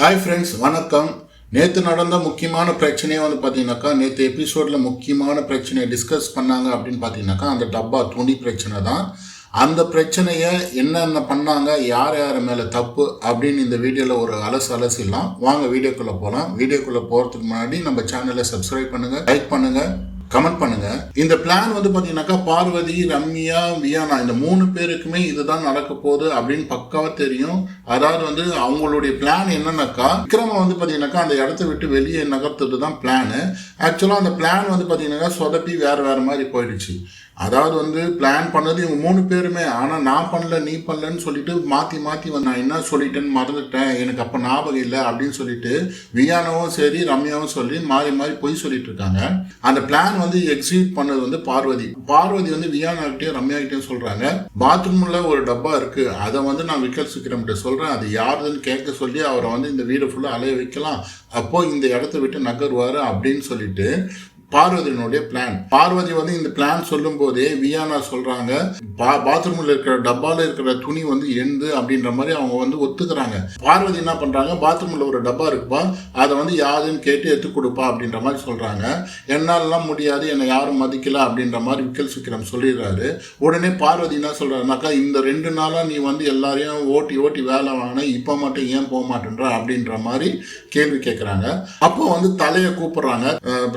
Hi friends வணக்கம். நேற்று நடந்த முக்கியமான பிரச்சனையே வந்து பார்த்தீங்கன்னாக்கா நேற்று எபிசோடில் முக்கியமான பிரச்சனையை டிஸ்கஸ் பண்ணாங்க அப்படின்னு பார்த்தீங்கன்னாக்கா அந்த டப்பா துணி பிரச்சனை தான். அந்த பிரச்சனையை என்னென்ன பண்ணாங்க யார் யார் மேலே தப்பு அப்படின்னு இந்த வீடியோவில் ஒரு அலசு அலசிடலாம். வாங்க வீடியோக்குள்ளே போகலாம் வீடியோக்குள்ளே போகிறதுக்கு முன்னாடி நம்ம சேனலை சப்ஸ்கிரைப் பண்ணுங்கள் லைக் பண்ணுங்கள் கமெண்ட் பண்ணுங்க. இந்த பிளான் வந்து பாத்தீங்கன்னாக்கா பார்வதி ரம்யா வியானா இந்த மூணு பேருக்குமே இதுதான் நடக்க போகுது அப்படின்னு பக்காவா தெரியும். அதாவது வந்து அவங்களுடைய பிளான் என்னன்னாக்கா விக்ரம வந்து பாத்தீங்கன்னாக்கா அந்த இடத்த விட்டு வெளியே நகர்த்துறது தான் பிளானு ஆக்சுவலா அந்த பிளான் வந்து பாத்தீங்கன்னாக்கா சொதப்பி வேற வேற மாதிரி போயிடுச்சு. அதாவது வந்து பிளான் பண்ணது இவங்க மூணு பேருமே. ஆனால் நான் பண்ணல நீ பண்ணலன்னு சொல்லிட்டு மாற்றி மாற்றி வந்து நான் என்ன சொல்லிட்டேன்னு மறந்துட்டேன். எனக்கு அப்போ ஞாபகம் இல்லை அப்படின்னு சொல்லிட்டு வியானவும் சரி ரம்யாவும் சொல்லி மாறி மாறி பொய் சொல்லிட்டு இருக்காங்க. அந்த பிளான் வந்து எக்ஸிக்யூட் பண்ணது வந்து பார்வதி. பார்வதி வந்து வியானாகிட்டே ரம்யாகிட்டே ரம்யா பாத்ரூமில் ஒரு டப்பா இருக்கு. அதை வந்து நான் விக்கல் சிக்கிரம்கிட்ட சொல்கிறேன் அது யாருதுன்னு கேட்க சொல்லி அவரை வந்து இந்த வீடு ஃபுல்லாக அலைய வைக்கலாம். அப்போ இந்த இடத்த விட்டு நகர்வார் அப்படின்னு சொல்லிட்டு பார்வதியினுடைய பிளான் பார்வதி வந்து இந்த பிளான் சொல்லும் போதே வியானா சொல்றாங்க பா பாத்ரூம்ல இருக்கிற டப்பால இருக்கிற துணி வந்து எந்து அப்படின்ற மாதிரி அவங்க வந்து ஒத்துக்கிறாங்க. பார்வதி என்ன பண்றாங்க பாத்ரூம்ல ஒரு டப்பா இருக்குப்பா அதை வந்து யாருன்னு கேட்டு எடுத்து கொடுப்பா அப்படின்ற மாதிரி சொல்றாங்க. என்னாலலாம் முடியாது என்னை யாரும் மதிக்கல அப்படின்ற மாதிரி விக்கல் சுக்கிரம் சொல்லிடுறாரு. உடனே பார்வதி என்ன சொல்றாருனாக்கா இந்த ரெண்டு நாளா நீ வந்து எல்லாரையும் ஓட்டி ஓட்டி வேலை வாங்கின இப்போ மட்டும் ஏன் போக மாட்டேன்ற அப்படின்ற மாதிரி கேள்வி கேட்குறாங்க அப்போ வந்து தலையை கூப்பிடுறாங்க.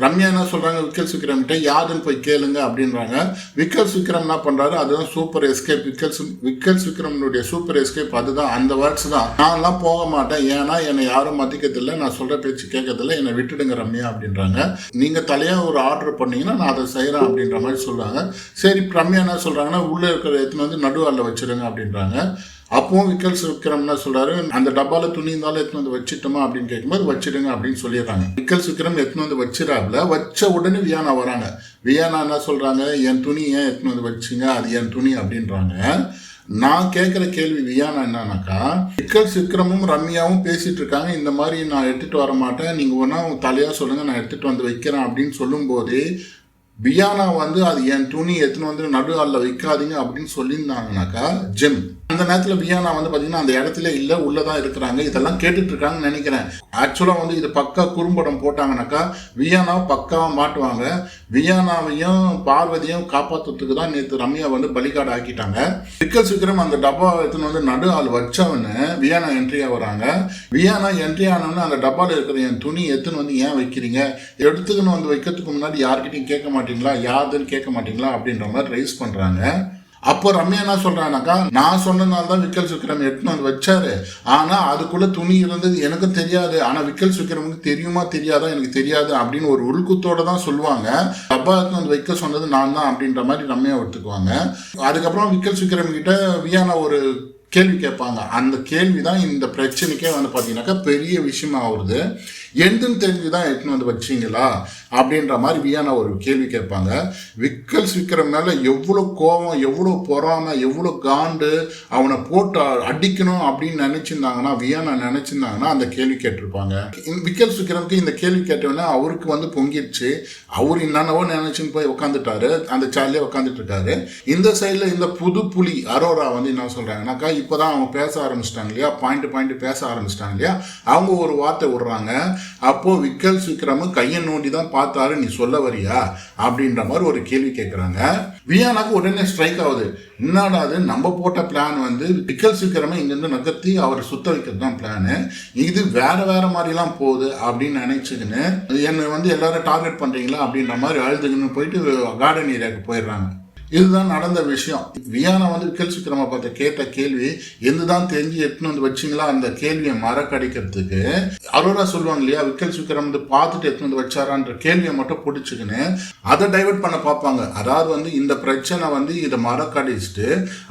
ரம்யா என்ன சொல்றாங்க விக்கல் விக்ரம் கிட்ட யாருன்னு போய் கேளுங்க அப்படின்றாங்க. விக்கல் விக்ரம் என்ன பண்றாரு? அதுதான் சூப்பர் எஸ்கேப். விக்கல் விக்கல் சுக்கிரமனுடைய சூப்பர் எஸ்கேப் அதுதான். அந்த வேர்ட்ஸ் தான். நான்லாம் போக மாட்டேன். ஏன்னா என்னை யாரும் மதிக்கிறதில்ல நான் சொல்ற பேச்சு கேட்கறதில்ல என்னை விட்டுடுங்க ரம்யா அப்படின்றாங்க. நீங்க தலையா ஒரு ஆர்டர் பண்ணீங்கன்னா நான் அதை செய்யறேன் அப்படின்ற மாதிரி சொல்றாங்க. சரி ரம்யா என்ன சொல்றாங்கன்னா உள்ள இருக்கிற எத்தனை வந்து நடுவாரில் வச்சிருங்க அப்படின்றாங்க. அப்பவும் விக்கல்ஸ் விக்ரம்னா என்ன சொல்றாரு அந்த டப்பால துணி இருந்தாலும் எடுத்துன்னு வந்து வச்சுட்டோமா அப்படின்னு கேட்கும்போது வச்சிடுங்க அப்படின்னு சொல்லிடுறாங்க. விக்கல்ஸ் விக்ரம் எடுத்துன்னு வந்து வச்சிடாப்ல வச்ச உடனே வியானா வராங்க. வியானா என்ன சொல்றாங்க? என் துணி ஏன் எடுத்துன்னு வந்து வச்சுங்க? அது என் துணி அப்படின்றாங்க. நான் கேட்குற கேள்வி வியானா என்னன்னாக்கா விக்கல்ஸ் விக்ரமும் ரம்யாவும் பேசிட்டு இருக்காங்க. இந்த மாதிரி நான் எடுத்துட்டு வர மாட்டேன். நீங்க ஒன்றா தலையா சொல்லுங்க நான் எடுத்துட்டு வந்து வைக்கிறேன் அப்படின்னு சொல்லும்போது வியானா வந்து அது என் துணி எடுத்துன்னு வந்து நடு ஆள்ல வைக்காதீங்க அப்படின்னு சொல்லியிருந்தாங்கனாக்கா ஜெம். அந்த நேரத்தில் வியானா வந்து பார்த்தீங்கன்னா அந்த இடத்துல இல்லை உள்ளே தான் இருக்கிறாங்க. இதெல்லாம் கேட்டுட்டு இருக்காங்கன்னு நினைக்கிறேன். ஆக்சுவலாக வந்து இது பக்கா குறும்படம் போட்டாங்கனாக்கா வியானா பக்காவாக மாட்டுவாங்க. வியானாவையும் பார்வதியும் காப்பாற்றுறதுக்கு தான் நேற்று ரம்யா வந்து பலிகாடு ஆக்கிட்டாங்க. சிக்க சீக்கிரம் அந்த டப்பா எடுத்துன்னு வந்து நடு ஆள் வச்சவன்னு வியானா என்ட்ரியா வராங்க. வியானா என்ட்ரி ஆனவொன்னு அந்த டப்பாவில் இருக்கிற என் துணி எடுத்துன்னு வந்து ஏன் வைக்கிறீங்க? எடுத்துக்கணும் வந்து வைக்கிறதுக்கு முன்னாடி யார்கிட்டையும் கேட்க மாட்டீங்களா? யாருன்னு கேட்க மாட்டீங்களா? அப்படின்ற மாதிரி ரைஸ் பண்ணுறாங்க அப்போ ரம்யா என்ன சொல்றானாக்கா நான் சொன்னதுனால தான் விக்கல் சுக்கிரம் எடுத்துன்னு வந்து வச்சாரு. ஆனா அதுக்குள்ள துணி இருந்தது எனக்கும் தெரியாது. ஆனா விக்கல் சுக்கிரமுக்கு தெரியுமா தெரியாதா? எனக்கு தெரியாது அப்படின்னு ஒரு உள்குத்தோட தான் சொல்லுவாங்க. டப்பா வந்து வைக்க சொன்னது நான் தான் அப்படின்ற மாதிரி ரம்யா எடுத்துக்குவாங்க அதுக்கப்புறம் விக்கல் சுக்கிரம் கிட்ட வியானா ஒரு கேள்வி கேட்பாங்க. அந்த கேள்வி தான் இந்த பிரச்சனைக்கே வந்து பார்த்தீங்கன்னாக்கா பெரிய விஷயமா ஆகுது. எந்துன்னு தெரிஞ்சு தான் எடுத்துன்னு வந்து வச்சிங்களா? அப்படின்ற மாதிரி வியானா ஒரு கேள்வி கேட்பாங்க. விக்கல்ஸ் விக்ரம் மேலே எவ்வளோ கோபம் எவ்வளோ பொறாமை எவ்வளோ காண்டு அவனை போட்டு அடிக்கணும் அப்படின்னு நினச்சிருந்தாங்கன்னா வியானா நினச்சிருந்தாங்கன்னா அந்த கேள்வி கேட்டிருப்பாங்க. இந்த விக்கல்ஸ் இந்த கேள்வி கேட்டவொடனே அவருக்கு வந்து பொங்கிடுச்சு. அவர் என்னென்னவோ நினச்சின்னு போய் உட்காந்துட்டாரு அந்த சேர்லேயே உட்காந்துட்டு இருக்காரு இந்த சைடில் இந்த புது புலி அரோரா வந்து என்ன சொல்கிறாங்கனாக்கா இப்போ தான் அவங்க பேச ஆரம்பிச்சிட்டாங்க இல்லையா? பாயிண்ட் பாயிண்ட் பேச ஆரம்பிச்சிட்டாங்க இல்லையா? அவங்க ஒரு வார்த்தை விடுறாங்க. அப்போ விக்கல் விக்ரம் கையை நோண்டி தான் பார்த்தாரு நீ சொல்ல வரியா? அப்படின்ற மாதிரி ஒரு கேள்வி கேட்குறாங்க வியானாக்கு உடனே ஸ்ட்ரைக் ஆகுது. என்னடா அது நம்ம போட்ட பிளான் வந்து விக்கல்ஸ் விக்ரமை இங்கேருந்து நகர்த்தி அவரை சுத்த வைக்கிறது தான் பிளானு இது வேற வேற மாதிரிலாம் போகுது அப்படின்னு நினைச்சுக்கின்னு என்னை வந்து எல்லாரும் டார்கெட் பண்றீங்களா அப்படின்ற மாதிரி அழுதுக்குன்னு போயிட்டு கார்டன் ஏரியாவுக்கு போயிடுறாங்க. இதுதான் நடந்த விஷயம். வியானா வந்து விக்கல் சுக்கிரமா பார்த்த கேட்ட கேள்வி எந்துதான் தெரிஞ்சு எட்டுன்னு வந்து வச்சிங்களா? அந்த கேள்வியை மறக்கடிக்கிறதுக்கு அரோரா சொல்லுவாங்க இல்லையா விக்கல் சுக்கிரம் வந்து பார்த்துட்டு எட்டுன்னு வந்து வச்சாரான்ற கேள்வியை மட்டும் பிடிச்சிக்கின்னு அதை டைவர்ட் பண்ண பார்ப்பாங்க. அதாவது வந்து இந்த பிரச்சனை வந்து இதை மறக்கடிச்சிட்டு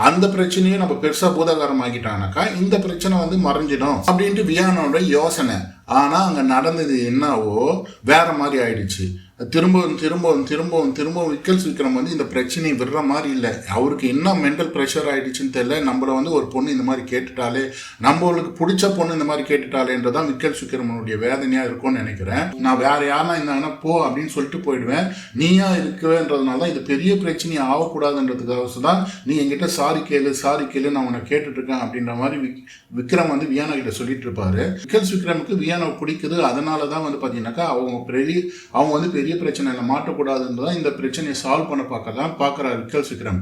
அந்த பிரச்சனையும் நம்ம பெருசாக பூதாகாரம் ஆகிட்டானாக்கா இந்த பிரச்சனை வந்து மறைஞ்சிடும். அப்படின்ட்டு வியானோட யோசனை. ஆனால் அங்கே நடந்தது என்னவோ வேற மாதிரி ஆயிடுச்சு. திரும்பவும் திரும்பவும் திரும்பவும் திரும்பவும் விக்கல்ஸ் விக்ரம் வந்து இந்த பிரச்சனையை விடுற மாதிரி இல்லை. அவருக்கு என்ன மென்டல் ப்ரெஷர் ஆகிடுச்சுன்னு தெரியல. நம்மள வந்து ஒரு பொண்ணு இந்த மாதிரி கேட்டுட்டாலே நம்மளுக்கு பிடிச்ச பொண்ணு இந்த மாதிரி கேட்டுட்டாலேன்றதான் விக்கல்ஸ் விக்ரமனுடைய வேதனையாக இருக்கும்னு நினைக்கிறேன். நான் வேற யாரெல்லாம் இருந்தாங்கன்னா போ அப்படின்னு சொல்லிட்டு போயிடுவேன். நீயா இருக்குவேன்றதுனால தான் இது பெரிய பிரச்சனையை ஆகக்கூடாதுன்றதுக்காக தான் நீ என்கிட்ட சாரி கேளு சாரி கேளு நான் உன்னை கேட்டுட்ருக்கேன் அப்படின்ற மாதிரி விக்- விக்ரம் வந்து வியானா கிட்ட சொல்லிட்டு இருப்பாரு. விக்கல்ஸ் விக்ரமுக்கு வியானா பிடிக்குது. அதனால தான் வந்து பார்த்தீங்கன்னாக்கா அவங்க பெரிய அவங்க வந்து பெரிய பிரச்சனையில மாட்டக்கூடாதுன்றதான் இந்த பிரச்சனையை சால்வ் பண்ண பார்க்க தான் பார்க்குறாரு விக்கல் விக்ரம்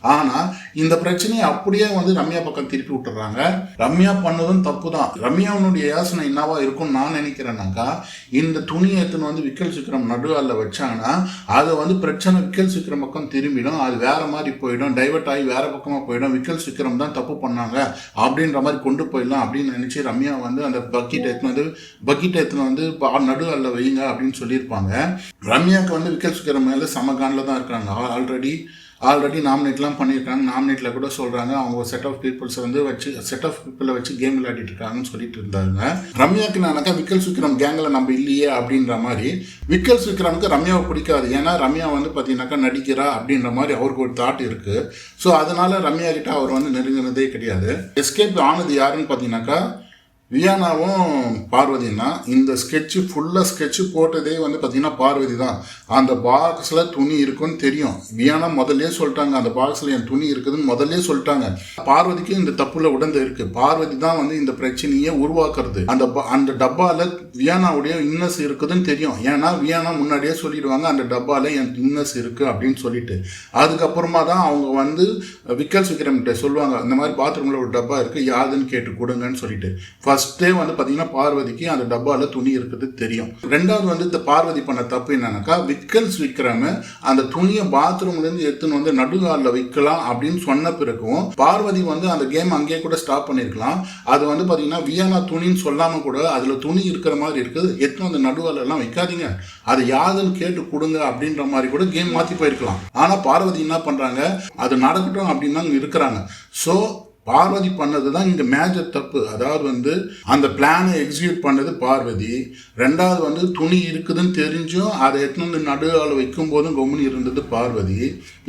ஆனால் இந்த பிரச்சனையை அப்படியே வந்து ரம்யா பக்கம் திருப்பி விட்டுறாங்க. ரம்யா பண்ணதும் தப்பு தான் ரம்யாவுடைய யோசனை என்னவா இருக்கும்னு நான் நினைக்கிறேன்னாக்கா இந்த துணியை எடுத்துன்னு வந்து விக்கல் சிக்கிரம் நடுவால வச்சாங்கன்னா அது வந்து பிரச்சனை விக்கல் சிக்கிரம் பக்கம் திரும்பிடும். அது வேற மாதிரி போயிடும். டைவர்ட் ஆகி வேற பக்கமாக போயிடும். விக்கல் சிக்கிரம் தான் தப்பு பண்ணாங்க அப்படின்ற மாதிரி கொண்டு போயிடலாம் அப்படின்னு நினச்சி ரம்யா வந்து அந்த பக்கெட் எடுத்துன்னு வந்து பக்கெட் எடுத்துன்னு வந்து பா- நடுவால வைங்க அப்படின்னு சொல்லியிருப்பாங்க. ரம்யாவுக்கு வந்து விக்கெட் சுக்கிற மேலே மேல சமகானில் தான் இருக்கிறாங்க ஆல்ரெடி ஆல்ரெடி நாமினேட்லாம் பண்ணியிருக்காங்க. நாமினேட்டில் கூட சொல்கிறாங்க அவங்க செட் ஆஃப் பீப்புள்ஸ் வந்து வச்சு செட் ஆஃப் பீப்புளை வச்சு கேம் விளையாடிட்டு இருக்காங்கன்னு சொல்லிட்டு இருந்தாங்க. ரம்யாக்கு நானாக்கா விக்கல் சுக்ரம் கேங்கில் நம்ம இல்லையே அப்படின்ற மாதிரி விக்கல் சுக்ரமுக்கு ரம்யாவை பிடிக்காது. ஏன்னா ரம்யா வந்து பார்த்தீங்கன்னாக்கா நடிக்கிறா அப்படின்ற மாதிரி அவருக்கு ஒரு தாட் இருக்குது ஸோ அதனால ரம்யா கிட்ட அவர் வந்து நெருங்கினதே கிடையாது. எஸ்கேப் ஆனது யாருன்னு பார்த்தீங்கன்னாக்கா வியானாவும் பார்வதினா இந்த ஸ்கெட்சு ஃபுல்லாக ஸ்கெட்சு போட்டதே வந்து பார்த்தீங்கன்னா பார்வதி தான். அந்த பாக்ஸில் துணி இருக்குன்னு தெரியும். வியானா முதல்லே சொல்லிட்டாங்க அந்த பாக்ஸில் என் துணி இருக்குதுன்னு முதல்லே சொல்லிட்டாங்க. பார்வதிக்கு இந்த தப்புல உடந்து இருக்கு. பார்வதி தான் வந்து இந்த பிரச்சனையை உருவாக்குறது. அந்த ப- அந்த டப்பாவில் வியானாவுடைய இன்னஸ் இருக்குதுன்னு தெரியும். ஏன்னா வியானா முன்னாடியே சொல்லிடுவாங்க அந்த டப்பாவில் என் இன்னஸ் இருக்குது அப்படின்னு சொல்லிட்டு. அதுக்கப்புறமா தான் அவங்க வந்து விக்கல் விக்ரம் கிட்ட சொல்லுவாங்க இந்த மாதிரி பாத்ரூமில் ஒரு டப்பா இருக்குது யாருன்னு கேட்டு கொடுங்கன்னு சொல்லிட்டு. ஃபர்ஸ்டே வந்து பார்த்தீங்கன்னா பார்வதிக்கு அந்த டப்பாவில் துணி இருக்குது தெரியும். ரெண்டாவது வந்து இந்த பார்வதி பண்ண தப்பு என்னன்னாக்கா விக்கல்ஸ் விற்கிறாம அந்த துணியை பாத்ரூம்லேருந்து எடுத்துன்னு வந்து நடுகாலில் விற்கலாம் அப்படின்னு சொன்ன பிறகும் பார்வதி வந்து அந்த கேம் அங்கேயே கூட ஸ்டாப் பண்ணியிருக்கலாம் அது வந்து பார்த்தீங்கன்னா வியானா துணின்னு சொல்லாமல் கூட அதில் துணி இருக்கிற மாதிரி இருக்குது. எடுத்துன்னு அந்த நடுவாலெல்லாம் வைக்காதீங்க. அது யாதுன்னு கேட்டு கொடுங்க அப்படின்ற மாதிரி கூட கேம் மாற்றி போயிருக்கலாம். ஆனால் பார்வதி என்ன பண்ணுறாங்க அது நடக்கட்டும் அப்படின்னு தான் இருக்கிறாங்க. ஸோ பார்வதி பண்ணது தான் இங்கே மேஜர் தப்பு. அதாவது வந்து அந்த பிளானை எக்ஸிக்யூட் பண்ணது பார்வதி. ரெண்டாவது வந்து துணி இருக்குதுன்னு தெரிஞ்சும் அதை எடுத்துன்னு வந்து நடுவால் வைக்கும் போதும் கம்முனி இருந்தது பார்வதி.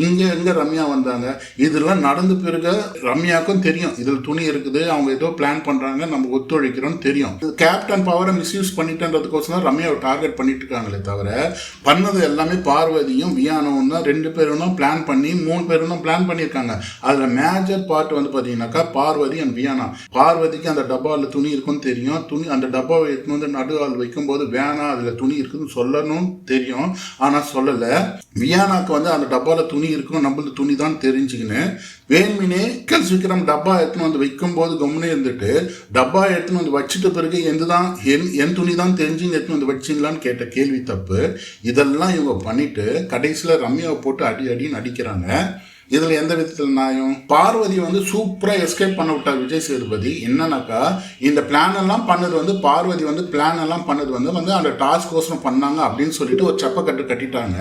இங்கே எங்கே ரம்யா வந்தாங்க? இதெல்லாம் நடந்த பிறகு ரம்யாவுக்கும் தெரியும். இதில் துணி இருக்குது அவங்க ஏதோ பிளான் பண்ணுறாங்க நம்ம ஒத்துழைக்கிறோம்னு தெரியும். கேப்டன் பவரை மிஸ்யூஸ் பண்ணிட்டேன்றதுக்கோசம் தான் ரம்யாவை டார்கெட் பண்ணிட்டு இருக்காங்களே தவிர பண்ணது எல்லாமே பார்வதியும் வியானவும் தான். ரெண்டு பேரும் பிளான் பண்ணி மூணு பேரும் பிளான் பண்ணியிருக்காங்க. அதில் மேஜர் பார்ட் வந்து அப்படின்னாக்கா பார்வதி அண்ட் வியானா. பார்வதிக்கு அந்த டப்பாவில் துணி இருக்குன்னு தெரியும். துணி அந்த டப்பாவை எடுத்துன்னு வந்து நடுவால் வைக்கும்போது வேணா அதில் துணி இருக்குதுன்னு சொல்லணும்னு தெரியும். ஆனால் சொல்லலை. வியானாக்கு வந்து அந்த டப்பாவில் துணி இருக்கும் நம்மளது துணி தான் தெரிஞ்சுக்கின்னு வேண்மினே கல் சீக்கிரம் டப்பா எடுத்துன்னு வந்து வைக்கும்போது கம்முனே இருந்துட்டு டப்பா எடுத்துன்னு வந்து வச்சுட்டு பிறகு எந்த தான் என் என் துணி தான் தெரிஞ்சு எடுத்துன்னு வந்து வச்சிங்களான்னு கேட்ட கேள்வி தப்பு. இதெல்லாம் இவங்க பண்ணிட்டு கடைசியில் ரம்யாவை போட்டு அடி அடின்னு அடிக்கிறாங்க. இதில் எந்த விதத்தில் நியாயம்? பார்வதி வந்து சூப்பராக எஸ்கேப் பண்ண விட்டார் விஜய் சேதுபதி. என்னன்னாக்கா இந்த பிளான் எல்லாம் பண்ணது வந்து பார்வதி வந்து பிளான் எல்லாம் பண்ணது வந்து வந்து அந்த டாஸ்க் கோசரம் பண்ணாங்க அப்படின்னு சொல்லிட்டு ஒரு செப்பக்கட்டு கட்டிட்டாங்க.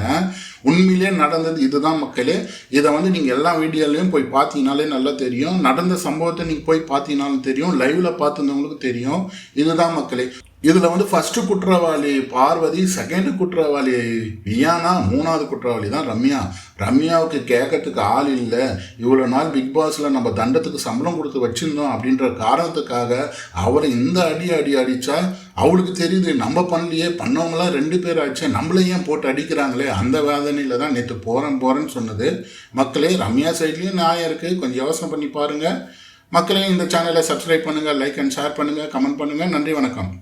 உண்மையிலே நடந்தது இதுதான் மக்களே. இதை வந்து நீங்கள் எல்லா வீடியோலையும் போய் பார்த்தீங்கனாலே நல்லா தெரியும். நடந்த சம்பவத்தை நீங்கள் போய் பார்த்தீங்கனாலும் தெரியும். லைவ்ல பார்த்துருந்தவங்களுக்கு தெரியும். இதுதான் மக்களே. இதில் வந்து ஃபஸ்ட்டு குற்றவாளி பார்வதி செகண்டு குற்றவாளி வியானா மூணாவது குற்றவாளி தான் ரம்யா. ரம்யாவுக்கு கேட்கறதுக்கு ஆள் இல்லை. இவ்வளோ நாள் பிக் பாஸில் நம்ம தண்டத்துக்கு சம்பளம் கொடுத்து வச்சிருந்தோம் அப்படின்ற காரணத்துக்காக அவரை இந்த அடி அடி அடித்தா அவளுக்கு தெரியுது நம்ம பண்ணலையே பண்ணவங்களாம் ரெண்டு பேர் ஆச்சு நம்மளே ஏன் போட்டு அடிக்கிறாங்களே அந்த வேதனையில் தான் நேற்று போகிறேன் போகிறேன்னு சொன்னது. மக்களே ரம்யா சைட்லேயும் நியாயம் இருக்குது கொஞ்சம் யோசனை பண்ணி பாருங்கள் மக்களே இந்த சேனலை சப்ஸ்கிரைப் பண்ணுங்கள் லைக் அண்ட் ஷேர் பண்ணுங்கள் கமெண்ட் பண்ணுங்கள் நன்றி வணக்கம்.